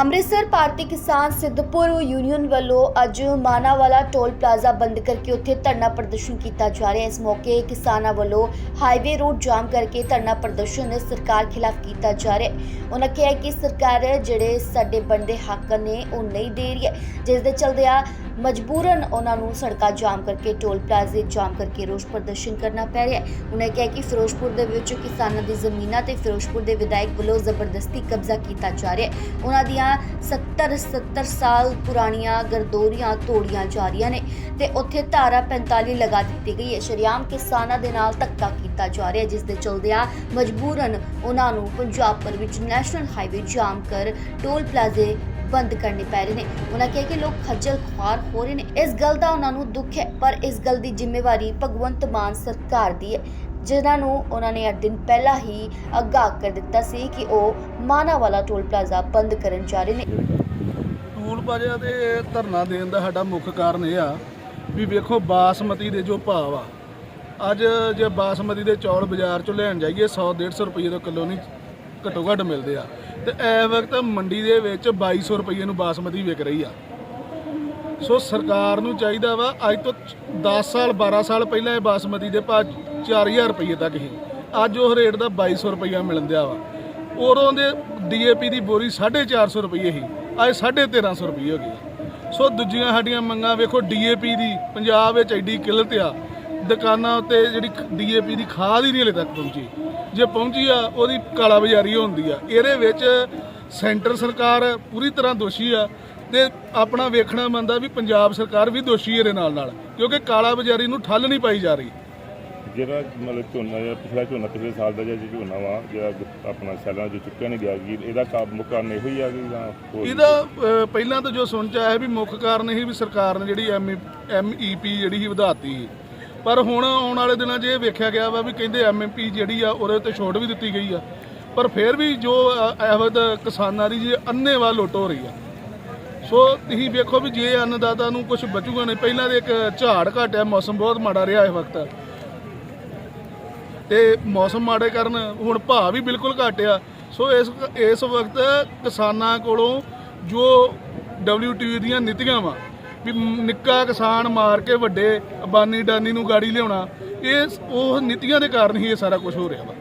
ਅੰਮ੍ਰਿਤਸਰ ਭਾਰਤੀ ਕਿਸਾਨ ਸਿੱਧਪੁਰ ਯੂਨੀਅਨ ਵੱਲੋਂ ਅੱਜ ਮਾਨਾਵਾਲਾ ਟੋਲ ਪਲਾਜ਼ਾ ਬੰਦ ਕਰਕੇ ਉੱਥੇ ਧਰਨਾ ਪ੍ਰਦਰਸ਼ਨ ਕੀਤਾ ਜਾ ਰਿਹਾ ਹੈ। ਇਸ ਮੌਕੇ ਕਿਸਾਨਾਂ ਵੱਲੋਂ ਹਾਈਵੇ ਰੋਡ ਜਾਮ ਕਰਕੇ ਧਰਨਾ ਪ੍ਰਦਰਸ਼ਨ ਸਰਕਾਰ ਖਿਲਾਫ ਕੀਤਾ ਜਾ ਰਿਹਾ ਹੈ। ਉਹਨਾਂ ਕਿਹਾ ਕਿ ਸਰਕਾਰ ਜਿਹੜੇ ਸਾਡੇ ਬਣਦੇ ਹੱਕ ਨੇ, ਉਹ ਨਹੀਂ ਦੇ ਰਹੀ ਹੈ। ਜਿਸ ਦੇ ਚਲਦਿਆਂ ਮਜਬੂਰਨ ਉਹਨਾਂ ਨੂੰ ਸੜਕਾਂ ਜਾਮ ਕਰਕੇ, ਟੋਲ ਪਲਾਜ਼ੇ ਜਾਮ ਕਰਕੇ ਰੋਸ ਪ੍ਰਦਰਸ਼ਨ ਕਰਨਾ ਪੈ ਰਿਹਾ ਹੈ। ਉਹਨਾਂ ਕਿਹਾ ਕਿ ਫਿਰੋਜ਼ਪੁਰ ਦੇ ਵਿੱਚ ਕਿਸਾਨਾਂ ਦੀ ਜ਼ਮੀਨਾਂ ਤੇ ਫਿਰੋਜ਼ਪੁਰ ਦੇ ਵਿਧਾਇਕ ਵੱਲੋਂ ਜ਼ਬਰਦਸਤੀ ਕਬਜ਼ਾ ਕੀਤਾ ਜਾ ਰਿਹਾ ਹੈ। ਉਹਨਾਂ ਦੀਆਂ 70 70 ਸਾਲ ਪੁਰਾਣੀਆਂ ਗਰਦੋਰੀਆਂ ਤੋੜੀਆਂ ਜਾ ਰਹੀਆਂ ਨੇ ਤੇ ਉੱਥੇ ਧਾਰਾ 45 ਲਗਾ ਦਿੱਤੀ ਗਈ ਹੈ। ਸ਼ਰਿਆਮ ਕਿਸਾਨਾਂ ਦੇ ਨਾਲ ਧੱਕਾ ਕੀਤਾ ਜਾ ਰਿਹਾ ਜਿਸ ਦੇ ਚਲਦਿਆਂ ਮਜਬੂਰਨ ਉਹਨਾਂ ਨੂੰ ਪੰਜਾਬ ਭਰ ਵਿੱਚ ਨੈਸ਼ਨਲ ਹਾਈਵੇ ਜਾਮ ਕਰ ਟੋਲ ਪਲਾਜ਼ੇ ਬੰਦ ਕਰਨੇ ਪੈ ਰਹੇ ਨੇ। ਉਹਨਾਂ ਕਿਹਾ ਕਿ ਲੋਕ ਖੱਜਲ ਖੁਆਰ ਹੋ ਰਹੇ ਨੇ। ਇਸ ਗੱਲ ਦਾ ਉਹਨਾਂ ਨੂੰ ਦੁੱਖ ਹੈ, ਪਰ ਇਸ ਗੱਲ ਦੀ ਜ਼ਿੰਮੇਵਾਰੀ ਭਗਵੰਤ ਮਾਨ ਸਰਕਾਰ ਦੀ ਹੈ, ਜਿਨ੍ਹਾਂ ਨੂੰ ਉਹਨਾਂ ਨੇ 8 ਦਿਨ ਪਹਿਲਾਂ ਹੀ ਆਗਾਹ ਕਰ ਦਿੱਤਾ ਸੀ ਕਿ ਉਹ ਮਾਨਾਵਾਲਾ ਟੋਲ ਪਲਾਜ਼ਾ ਬੰਦ ਕਰਨ ਜਾ ਰਹੇ ਨੇ। ਟੂਲ ਬਾਜਿਆਂ ਤੇ ਧਰਨਾ ਦੇਣ ਦਾ ਸਾਡਾ ਮੁੱਖ ਕਾਰਨ ਇਹ ਆ ਵੀ ਵੇਖੋ ਬਾਸਮਤੀ ਦੇ ਜੋ ਭਾਅ ਆ। ਅੱਜ ਜੇ ਬਾਸਮਤੀ ਦੇ ਚੌਲ ਬਾਜ਼ਾਰ ਚੋਂ ਲੈਣ ਜਾਈਏ 100 150 ਰੁਪਏ ਦਾ ਕਿਲੋ ਨਹੀਂ ਘੱਟੋ ਘੱਟ ਮਿਲਦੇ ਆ। ਤੇ ਇਸ ਵਕਤ ਮੰਡੀ ਦੇ ਵਿੱਚ 2200 ਰੁਪਏ ਨੂੰ ਬਾਸਮਤੀ ਵਿਕ ਰਹੀ ਆ। ਸੋ ਸਰਕਾਰ ਨੂੰ ਚਾਹੀਦਾ ਵਾ, ਅੱਜ ਤੋਂ 10 ਸਾਲ 12 ਸਾਲ ਪਹਿਲਾਂ ਇਹ ਬਾਸਮਤੀ ਦੇ ਭਾਅ 4000 ਰੁਪਏ ਤੱਕ ਸੀ। ਅੱਜ ਉਹ ਰੇਟ ਦਾ 2200 ਰੁਪਇਆ ਮਿਲਣ ਦਿਆ ਵਾ। ਉਦੋਂ ਦੇ ਡੀਏਪੀ ਦੀ ਬੋਰੀ 450 ਰੁਪਏ ਸੀ ਅੱਜ 1350 ਰੁਪਏ ਹੋ ਗਈ ਸੋ ਦੂਜੀਆਂ ਸਾਡੀਆਂ ਮੰਗਾਂ ਵੇਖੋ ਡੀਏਪੀ ਦੀ ਪੰਜਾਬ ਵਿੱਚ ਐਡੀ ਕਿੱਲਤ ਆ। ਦੁਕਾਨਾਂ ਉੱਤੇ ਜਿਹੜੀ ਡੀਏਪੀ ਦੀ ਖਾਦ ਹੀ ਨਹੀਂ ਹਲੇ ਤੱਕ ਪਹੁੰਚੀ। ਜੇ ਪਹੁੰਚੀ ਆ ਉਹਦੀ ਕਾਲਾ ਬਾਜ਼ਾਰੀ ਹੁੰਦੀ ਆ। ਇਹਦੇ ਵਿੱਚ ਸੈਂਟਰ ਸਰਕਾਰ ਪੂਰੀ ਤਰ੍ਹਾਂ ਦੋਸ਼ੀ ਆ ਤੇ ਆਪਣਾ ਵੇਖਣਾ ਮੰਨਦਾ ਵੀ ਪੰਜਾਬ ਸਰਕਾਰ ਵੀ ਦੋਸ਼ੀ ਇਹਦੇ ਨਾਲ ਨਾਲ ਕਿਉਂਕਿ ਕਾਲਾ ਬਾਜ਼ਾਰੀ ਨੂੰ ਠੱਲ ਨਹੀਂ ਪਾਈ ਜਾ ਰਹੀ। ਜਿਹੜਾ ਮਤਲਬ ਝੋਨਾ ਜਿਹੜਾ ਪਿਛਲਾ ਝੋਨਾ ਪਿਛਲੇ ਸਾਲ ਦਾ ਜਿਹੜਾ ਝੋਨਾ ਵਾ ਜਿਹੜਾ ਆਪਣਾ ਸੈਲਾਂ ਚ ਚੁੱਕਿਆ ਨਹੀਂ ਗਿਆ ਕਿ ਇਹਦਾ ਕਾਬ ਮੁੱਖ ਕਾਰਨ ਇਹੋ ਹੀ ਆ ਕਿ ਜਾਂ? ਇਹਦਾ ਪਹਿਲਾਂ ਤਾਂ ਜੋ ਸੁਣ ਚ ਆਇਆ ਵੀ ਮੁੱਖ ਕਾਰਨ ਇਹ ਵੀ ਸਰਕਾਰ ਨੇ ਜਿਹੜੀ ਐਮਈਪੀ ਜਿਹੜੀ ਸੀ ਵਧਾਤੀ ਪਰ ਹੁਣ ਆਉਣ ਵਾਲੇ ਦਿਨਾਂ 'ਚ ਇਹ ਵੇਖਿਆ ਗਿਆ ਵਾ ਵੀ ਕਹਿੰਦੇ ਐਮਐਮਪੀ ਜਿਹੜੀ ਆ, ਉਹਦੇ ਉੱਤੇ ਛੋਟ ਵੀ ਦਿੱਤੀ ਗਈ ਆ। ਪਰ ਫਿਰ ਵੀ ਜੋ ਐਵਦ ਕਿਸਾਨਾਂ ਦੀ ਜੇ ਅੰਨੇਵਾਹ ਲੁੱਟ ਹੋ ਰਹੀ ਆ। ਸੋ ਤੁਸੀਂ ਵੇਖੋ ਵੀ ਜੇ ਅੰਨਦਾਤਾ ਨੂੰ ਕੁਝ ਬਚੂਗਾ ਨਹੀਂ। ਪਹਿਲਾਂ ਦੇ ਇੱਕ ਝਾੜ ਘੱਟ ਆ, ਮੌਸਮ ਬਹੁਤ ਮਾੜਾ ਰਿਹਾ ਇਸ ਵਕਤ। ਤੇ ਮੌਸਮ ਮਾੜੇ ਕਾਰਨ ਹੁਣ ਭਾਅ ਵੀ ਬਿਲਕੁਲ ਘੱਟ ਆ। ਸੋ ਇਸ ਇਸ ਵਕਤ ਕਿਸਾਨਾਂ ਕੋਲੋਂ ਜੋ WTO ਦੀਆਂ ਨੀਤੀਆਂ ਵਾ, ਵੀ ਨਿੱਕਾ ਕਿਸਾਨ ਮਾਰ ਕੇ ਵੱਡੇ ਅਬਾਨੀ ਡਾਨੀ ਨੂੰ ਗਾੜੀ ਲਿਆਉਣਾ ਇਹ ਉਹ ਨੀਤੀਆਂ ਦੇ ਕਾਰਨ ਹੀ ਇਹ ਸਾਰਾ ਕੁਝ ਹੋ ਰਿਹਾ ਵਾ।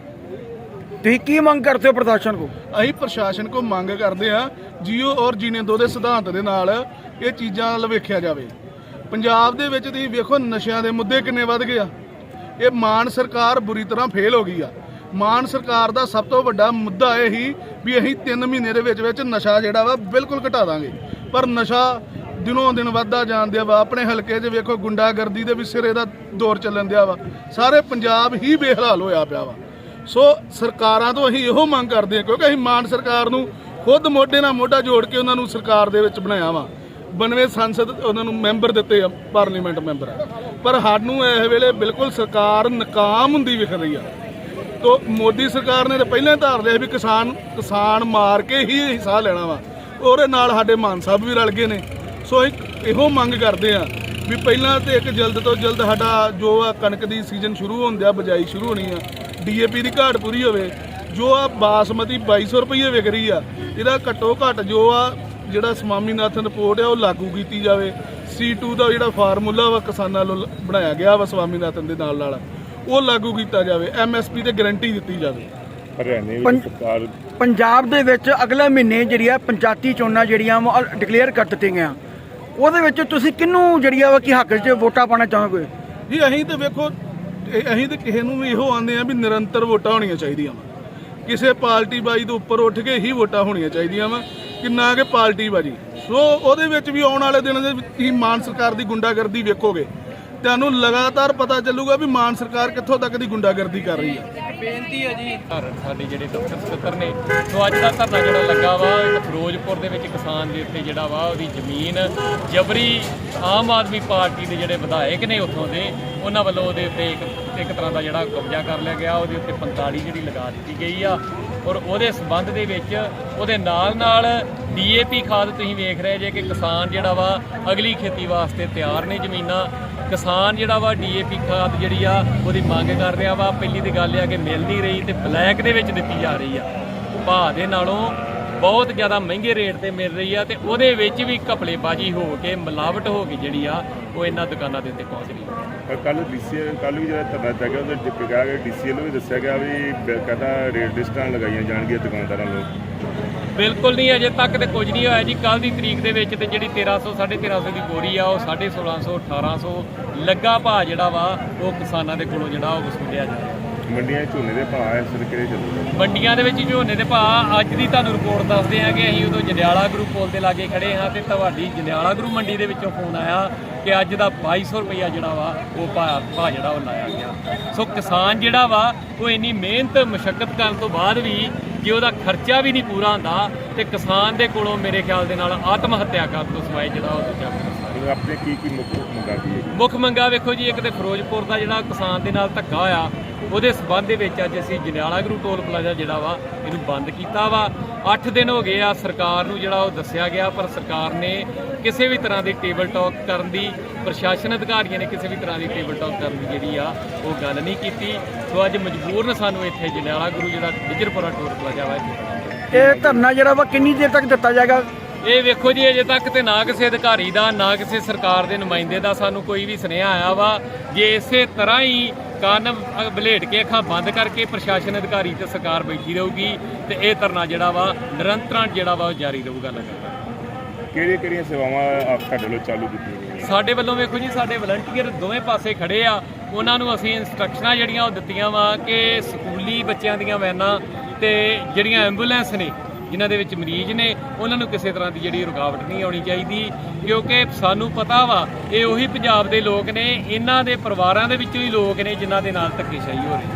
ਤੁਸੀਂ ਕੀ ਮੰਗ ਕਰਦੇ ਹੋ ਪ੍ਰਸ਼ਾਸਨ ਕੋ ਅਸੀਂ ਪ੍ਰਸ਼ਾਸਨ ਕੋ ਮੰਗ ਕਰਦੇ ਆ ਜੀਓ ਔਰ ਜੀਨੇ ਦੋ ਦੇ ਸਿਧਾਂਤ ਦੇ ਨਾਲ ਇਹ ਚੀਜ਼ਾਂ ਵੱਲ ਵੇਖਿਆ ਜਾਵੇ। ਪੰਜਾਬ ਦੇ ਵਿੱਚ ਤੁਸੀਂ ਵੇਖੋ ਨਸ਼ਿਆਂ ਦੇ ਮੁੱਦੇ ਕਿੰਨੇ ਵੱਧ ਗਏ ਆ। ਇਹ ਮਾਨ ਸਰਕਾਰ ਬੁਰੀ ਤਰ੍ਹਾਂ ਫੇਲ ਹੋ ਗਈ ਆ। ਮਾਨ ਸਰਕਾਰ ਦਾ ਸਭ ਤੋਂ ਵੱਡਾ ਮੁੱਦਾ ਇਹ ਹੀ ਵੀ ਅਸੀਂ 3 ਮਹੀਨੇ ਦੇ ਵਿੱਚ ਵਿੱਚ ਨਸ਼ਾ ਜਿਹੜਾ ਵਾ ਬਿਲਕੁਲ ਘਟਾ ਦਾਂਗੇ। ਪਰ ਨਸ਼ਾ ਦਿਨੋਂ ਦਿਨ ਵੱਧਦਾ ਜਾਂਦਿਆ ਵਾ, ਆਪਣੇ ਹਲਕੇ 'ਚ ਵੇਖੋ ਗੁੰਡਾਗਰਦੀ ਦੇ ਵੀ ਸਿਰੇ ਦਾ ਦੌਰ ਚੱਲਣ ਦਿਆ ਵਾ। ਸਾਰੇ ਪੰਜਾਬ ਹੀ ਬੇਹਾਲ ਹੋਇਆ ਪਿਆ ਵਾ। ਸੋ ਸਰਕਾਰਾਂ ਤੋਂ ਅਸੀਂ ਇਹੋ ਮੰਗ ਕਰਦੇ ਹਾਂ, ਕਿਉਂਕਿ ਅਸੀਂ ਮਾਨ ਸਰਕਾਰ ਨੂੰ ਖੁਦ ਮੋਢੇ ਨਾਲ ਮੋਢਾ ਜੋੜ ਕੇ ਉਹਨਾਂ ਨੂੰ ਸਰਕਾਰ ਦੇ ਵਿੱਚ ਬਣਾਇਆ ਵਾ। ਬਣਵੇਂ ਸੰਸਦ ਉਹਨਾਂ ਨੂੰ ਮੈਂਬਰ ਦਿੱਤੇ ਆ, ਪਾਰਲੀਮੈਂਟ ਮੈਂਬਰ ਪਰ ਸਾਨੂੰ ਇਸ ਵੇਲੇ ਬਿਲਕੁਲ ਸਰਕਾਰ ਨਾਕਾਮ ਹੁੰਦੀ ਵਿਖ ਰਹੀ ਆ। ਤੋ ਮੋਦੀ ਸਰਕਾਰ ਨੇ ਤਾਂ ਪਹਿਲਾਂ ਧਾਰ ਲਿਆ ਵੀ ਕਿਸਾਨ ਕਿਸਾਨ ਮਾਰ ਕੇ ਹੀ ਹਿੱਸਾ ਲੈਣਾ ਵਾ। ਉਹਦੇ ਨਾਲ ਸਾਡੇ ਮਾਨ ਸਾਹਿਬ ਵੀ ਰਲ ਗਏ ਨੇ। ਸੋ ਇੱਕ ਇਹੋ ਮੰਗ ਕਰਦੇ ਆ ਵੀ ਪਹਿਲਾਂ ਤੇ ਇੱਕ ਜਲਦ ਤੋਂ ਜਲਦ ਸਾਡਾ ਜੋ ਆ ਕਣਕ ਦੀ ਸੀਜ਼ਨ ਸ਼ੁਰੂ ਹੁੰਦਿਆ ਬਜਾਈ ਸ਼ੁਰੂ ਹੋਣੀ ਆ ਡੀਏਪੀ ਦੀ ਘਾਟ ਪੂਰੀ ਹੋਵੇ ਜੋ ਆ ਬਾਸਮਤੀ 2200 ਰੁਪਏ ਵਿਕ ਰਹੀ ਆ ਇਹਦਾ ਘੱਟੋ ਘੱਟ ਜੋ ਆ ਜਿਹੜਾ ਸਵਾਮੀਨਾਥਨ ਰਿਪੋਰਟ ਆ ਉਹ ਲਾਗੂ ਕੀਤੀ ਜਾਵੇ। C2 ਦਾ ਜਿਹੜਾ ਫਾਰਮੂਲਾ ਵਾ ਕਿਸਾਨਾਂ ਵੱਲੋਂ ਬਣਾਇਆ ਗਿਆ ਵਾ ਸਵਾਮੀਨਾਥਨ ਦੇ ਨਾਲ ਨਾਲ ਉਹ ਲਾਗੂ ਕੀਤਾ ਜਾਵੇ ਐਮਐਸਪੀ ਤੇ ਗਾਰੰਟੀ ਦਿੱਤੀ ਜਾਵੇ। ਹਰਿਆਣੇ ਵਿੱਚ ਪੰਜ- ਸਰਕਾਰ ਪੰਜਾਬ ਦੇ ਵਿੱਚ ਅਗਲੇ ਮਹੀਨੇ ਜਿਹੜੀ ਆ ਪੰਚਾਇਤੀ ਚੋਣਾਂ ਜਿਹੜੀਆਂ ਡਿਕਲੇਅਰ ਕਰ ਦਿੱਤੀਆਂ ਗਈਆਂ। ਉਹਦੇ ਵਿੱਚ ਤੁਸੀਂ ਕਿਹਨੂੰ ਜਿਹੜੀ ਆ ਕਿ ਹੱਕ 'ਚ ਵੋਟਾਂ ਪਾਣਾ ਚਾਹੋਗੇ? ਜੀ, ਅਸੀਂ ਤੇ ਵੇਖੋ, ਇਹ- ਅਸੀਂ ਤੇ ਕਿਸੇ ਨੂੰ ਵੀ ਇਹੋ ਆਂਦੇ ਆ ਵੀ ਨਿਰੰਤਰ ਵੋਟਾਂ ਹੋਣੀਆਂ ਚਾਹੀਦੀਆਂ ਵਾ। ਕਿਸੇ ਪਾਰਟੀ ਬਾਜੀ ਤੋਂ ਉੱਪਰ ਉੱਠ ਕੇ ਹੀ ਵੋਟਾਂ ਹੋਣੀਆਂ ਚਾਹੀਦੀਆਂ ਵਾ, ਕਿ ਨਾ ਕਿ ਪਾਰਟੀ ਬਾਜੀ। ਸੋ ਉਹਦੇ ਵਿੱਚ ਵੀ ਆਉਣ ਵਾਲੇ ਦਿਨਾਂ ਦੇ ਵਿੱਚ ਤੁਸੀਂ ਮਾਨ ਸਰਕਾਰ ਦੀ ਗੁੰਡਾਗਰਦੀ ਵੇਖੋਗੇ। ਤੁਹਾਨੂੰ ਲਗਾਤਾਰ ਪਤਾ ਚੱਲੂਗਾ ਵੀ ਮਾਨ ਸਰਕਾਰ ਕਿੱਥੋਂ ਤੱਕ ਦੀ ਗੁੰਡਾਗਰਦੀ ਕਰ ਰਹੀ ਹੈ ਬੇਨਤੀ ਹੈ ਜੀ। ਘਰ ਸਾਡੇ ਜਿਹੜੇ ਦਫ਼ਤਰ ਸਕੱਤਰ ਨੇ, ਸੋ ਅੱਜ ਦਾ ਧਰਨਾ ਜਿਹੜਾ ਲੱਗਾ ਵਾ ਫਿਰੋਜ਼ਪੁਰ ਦੇ ਵਿੱਚ ਕਿਸਾਨ ਦੇ ਉੱਤੇ ਜਿਹੜਾ ਵਾ, ਉਹਦੀ ਜ਼ਮੀਨ ਜਬਰੀ ਆਮ ਆਦਮੀ ਪਾਰਟੀ ਦੇ ਜਿਹੜੇ ਵਿਧਾਇਕ ਨੇ ਉੱਥੋਂ ਦੇ, ਉਹਨਾਂ ਵੱਲੋਂ ਉਹਦੇ ਉੱਤੇ ਇੱਕ ਇੱਕ ਤਰ੍ਹਾਂ ਦਾ ਜਿਹੜਾ ਕਬਜ਼ਾ ਕਰ ਲਿਆ ਗਿਆ, ਉਹਦੇ ਉੱਤੇ 45 ਜਿਹੜੀ ਲਗਾ ਦਿੱਤੀ ਗਈ ਆ। ਔਰ ਉਹਦੇ ਸਬੰਧ ਦੇ ਵਿੱਚ ਉਹਦੇ ਨਾਲ ਨਾਲ ਡੀਏਪੀ ਖਾਦ ਤੁਸੀਂ ਵੇਖ ਰਹੇ ਜੇ ਕਿ ਕਿਸਾਨ ਜਿਹੜਾ ਵਾ, ਅਗਲੀ ਖੇਤੀ ਵਾਸਤੇ ਤਿਆਰ ਨੇ ਜ਼ਮੀਨਾਂ। ਕਿਸਾਨ ਜਿਹੜਾ ਵਾ ਡੀਏਪੀ ਖਾਦ ਜਿਹੜੀ ਆ, ਉਹਦੀ ਮੰਗ ਕਰ ਰਿਹਾ ਵਾ। ਪਹਿਲੀ ਦੀ ਗੱਲ ਆ ਕਿ ਮਿਲ ਨਹੀਂ ਰਹੀ ਤੇ ਬਲੈਕ ਦੇ ਵਿੱਚ ਦਿੱਤੀ ਜਾ ਰਹੀ ਆ। ਭਾਅ ਦੇ ਨਾਲੋਂ ਬਹੁਤ ਜ਼ਿਆਦਾ ਮਹਿੰਗੇ ਰੇਟ ਤੇ ਮਿਲ ਰਹੀ ਆ ਤੇ ਉਹਦੇ ਵਿੱਚ ਵੀ ਘਪਲੇਬਾਜ਼ੀ ਹੋ ਕੇ ਮਿਲਾਵਟ ਹੋ ਕੇ ਜਿਹੜੀ ਆ, ਉਹ ਇਹਨਾਂ ਦੁਕਾਨਾਂ ਦੇ ਉੱਤੇ ਪਹੁੰਚ ਰਹੀ ਹੈ ਪਰ ਕੱਲ ਡੀਸੀ ਕੱਲ ਵੀ ਜਿਹੜਾ ਧਰਨਾ ਚੱਲਿਆ ਉਹਦੇ ਵਿੱਚ ਕਿਹਾ ਗਿਆ, ਡੀਸੀ ਨੂੰ ਵੀ ਦੱਸਿਆ ਗਿਆ ਵੀ ਬ- ਕਹਿੰਦਾ ਰੇਟ ਲਿਸਟਾਂ ਲਗਾਈਆਂ ਜਾਣਗੀਆਂ ਦੁਕਾਨਦਾਰਾਂ ਨੂੰ। ਬਿਲਕੁਲ ਨਹੀਂ ਅਜੇ ਤੱਕ ਤੇ ਕੁਝ ਨਹੀਂ ਹੋਇਆ ਜੀ। ਕੱਲ ਦੀ ਤਰੀਕ ਦੇ ਵਿੱਚ ਤੇ ਜਿਹੜੀ 1300 1350 ਦੀ ਬੋਰੀ ਆ ਉਹ 1650 1800 ਲੱਗਾ ਭਾਅ ਜਿਹੜਾ ਵਾ ਉਹ ਕਿਸਾਨਾਂ ਦੇ ਕੋਲੋਂ ਜਿਹੜਾ ਉਹ ਵਸੂਲਿਆ ਜਾ ਰਿਹਾ। ਮੰਡੀਆਂ ਝੋਨੇ ਦੇ ਭਾਅ ਇਸ ਵੇਲੇ ਕਿਹੜੇ ਚੱਲਦੇ ਮੰਡੀਆਂ ਦੇ ਵਿੱਚ ਝੋਨੇ ਦੇ ਭਾਅ ਅੱਜ ਦੀ ਤੁਹਾਨੂੰ ਰਿਪੋਰਟ ਦੱਸਦੇ ਹਾਂ ਕਿ ਅਸੀਂ ਉਦੋਂ ਜੰਡਿਆਲਾ ਗੁਰੂ ਪੁਲ ਦੇ ਲਾਗੇ ਖੜੇ ਹਾਂ ਤੇ ਤੁਹਾਡੀ ਜੰਡਿਆਲਾ ਗੁਰੂ ਮੰਡੀ ਦੇ ਵਿੱਚੋਂ ਫੋਨ ਆਇਆ ਕਿ ਅੱਜ ਦਾ 2200 ਰੁਪਇਆ ਜਿਹੜਾ ਵਾ ਉਹ ਭਾਅ ਜਿਹੜਾ ਉਹ ਲਾਇਆ ਗਿਆ। ਸੋ ਕਿਸਾਨ ਜਿਹੜਾ ਵਾ ਉਹ ਇੰਨੀ ਮਿਹਨਤ ਮੁਸ਼ਕਲ ਕਰਨ ਤੋਂ ਬਾਅਦ ਵੀ ਜੇ ਉਹਦਾ ਖਰਚਾ ਵੀ ਨਹੀਂ ਪੂਰਾ ਹੁੰਦਾ ਤੇ ਕਿਸਾਨ ਦੇ ਕੋਲੋਂ ਮੇਰੇ ਖਿਆਲ ਦੇ ਨਾਲ ਆਤਮ ਹੱਤਿਆ ਕਰਨ ਤੋਂ ਸਿਵਾਏ ਜਿਹੜਾ ਉਹ ਦੂਜਾ ਆਪਣੇ ਕੀ ਕੀ ਮੁੱਖ ਮੰਗਾ ਕੀ ਹੈ ਮੁੱਖ ਮੰਗਾ ਵੇਖੋ ਜੀ ਇੱਕ ਤੇ ਫਿਰੋਜ਼ਪੁਰ ਦਾ ਜਿਹੜਾ ਕਿਸਾਨ ਦੇ ਨਾਲ ਧੱਕਾ ਹੋਇਆ ਉਹਦੇ ਸਬੰਧ ਦੇ ਵਿੱਚ ਅੱਜ ਅਸੀਂ ਜੰਡਿਆਲਾ ਗੁਰੂ ਟੋਲ ਪਲਾਜ਼ਾ ਜਿਹੜਾ ਵਾ ਇਹਨੂੰ ਬੰਦ ਕੀਤਾ ਵਾ। 8 ਦਿਨ ਹੋ ਗਏ ਆ ਸਰਕਾਰ ਨੂੰ ਜਿਹੜਾ ਉਹ ਦੱਸਿਆ ਗਿਆ ਪਰ ਸਰਕਾਰ ਨੇ ਕਿਸੇ ਵੀ ਤਰ੍ਹਾਂ ਦੀ ਟੇਬਲ ਟਾਕ ਕਰਨ ਦੀ ਪ੍ਰਸ਼ਾਸਨ ਅਧਿਕਾਰੀਆਂ ਨੇ ਕਿਸੇ ਵੀ ਤਰ੍ਹਾਂ ਦੀ ਟੇਬਲ ਟਾਕ ਕਰਨ ਦੀ ਜਿਹੜੀ ਆ ਉਹ ਗੱਲ ਨਹੀਂ ਕੀਤੀ। ਸੋ ਅੱਜ ਮਜਬੂਰਨ ਸਾਨੂੰ ਇੱਥੇ ਜੰਡਿਆਲਾ ਗੁਰੂ ਜਿਹੜਾ ਵਿਜਰਪੁਰਾ ਟੋਲ ਪਲਾਜ਼ਾ ਵਾ। ਇਹ ਧਰਨਾ ਜਿਹੜਾ ਵਾ ਕਿੰਨੀ ਦੇਰ ਤੱਕ ਦਿੱਤਾ ਜਾਏਗਾ? ਇਹ ਵੇਖੋ ਜੀ ਅਜੇ ਤੱਕ ਤੇ ਨਾ ਕਿਸੇ ਅਧਿਕਾਰੀ ਦਾ ਨਾ ਕਿਸੇ ਸਰਕਾਰ ਦੇ ਨੁਮਾਇੰਦੇ ਦਾ ਸਾਨੂੰ ਕੋਈ ਵੀ ਸੁਨੇਹਾ ਆਇਆ ਵਾ ਜੇ ਇਸੇ ਤਰ੍ਹਾਂ ਹੀ ਕੰਨ ਬਲੇਟ ਕੇ ਅੱਖਾਂ ਬੰਦ ਕਰਕੇ ਪ੍ਰਸ਼ਾਸਨ ਅਧਿਕਾਰੀ ਤੇ ਸਰਕਾਰ ਬੈਠੀ ਰਹੂਗੀ ਤੇ ਇਹ ਧਰਨਾ ਜਿਹੜਾ ਵਾ ਨਿਰੰਤਰਨ ਜਿਹੜਾ ਵਾ ਉਹ ਜਾਰੀ ਰਹੂਗਾ ਲਗਾਤਾਰ। ਕਿਹੜੀਆਂ ਕਿਹੜੀਆਂ ਸੇਵਾਵਾਂ ਆਪ ਤੁਹਾਡੇ ਵੱਲੋਂ ਚਾਲੂ ਕੀਤੀਆਂ ਗਈਆਂ? ਸਾਡੇ ਵੱਲੋਂ ਵੇਖੋ ਜੀ ਸਾਡੇ ਵਲੰਟੀਅਰ ਦੋਵੇਂ ਪਾਸੇ ਖੜੇ ਆ। ਉਹਨਾਂ ਨੂੰ ਅਸੀਂ ਇਨਸਟਰਕਸ਼ਨਾਂ ਜਿਹੜੀਆਂ ਉਹ ਦਿੱਤੀਆਂ ਵਾ ਕਿ ਸਕੂਲੀ ਬੱਚਿਆਂ ਦੀਆਂ ਵੈਨਾਂ ਤੇ ਜਿਹੜੀਆਂ ਐਂਬੂਲੈਂਸ ਨੇ ਜਿਨ੍ਹਾਂ ਦੇ ਵਿੱਚ ਮਰੀਜ਼ ਨੇ, ਉਹਨਾਂ ਨੂੰ ਕਿਸੇ ਤਰ੍ਹਾਂ ਦੀ ਜਿਹੜੀ ਰੁਕਾਵਟ ਨਹੀਂ ਆਉਣੀ ਚਾਹੀਦੀ। ਕਿਉਂਕਿ ਸਾਨੂੰ ਪਤਾ ਵਾ, ਇਹ ਉਹੀ ਪੰਜਾਬ ਦੇ ਲੋਕ ਨੇ, ਇਹਨਾਂ ਦੇ ਪਰਿਵਾਰਾਂ ਦੇ ਵਿੱਚੋਂ ਹੀ ਲੋਕ ਨੇ ਜਿਨ੍ਹਾਂ ਦੇ ਨਾਲ ਧੱਕੇਸ਼ਾਹੀ ਹੋ ਰਹੀ ਹੈ।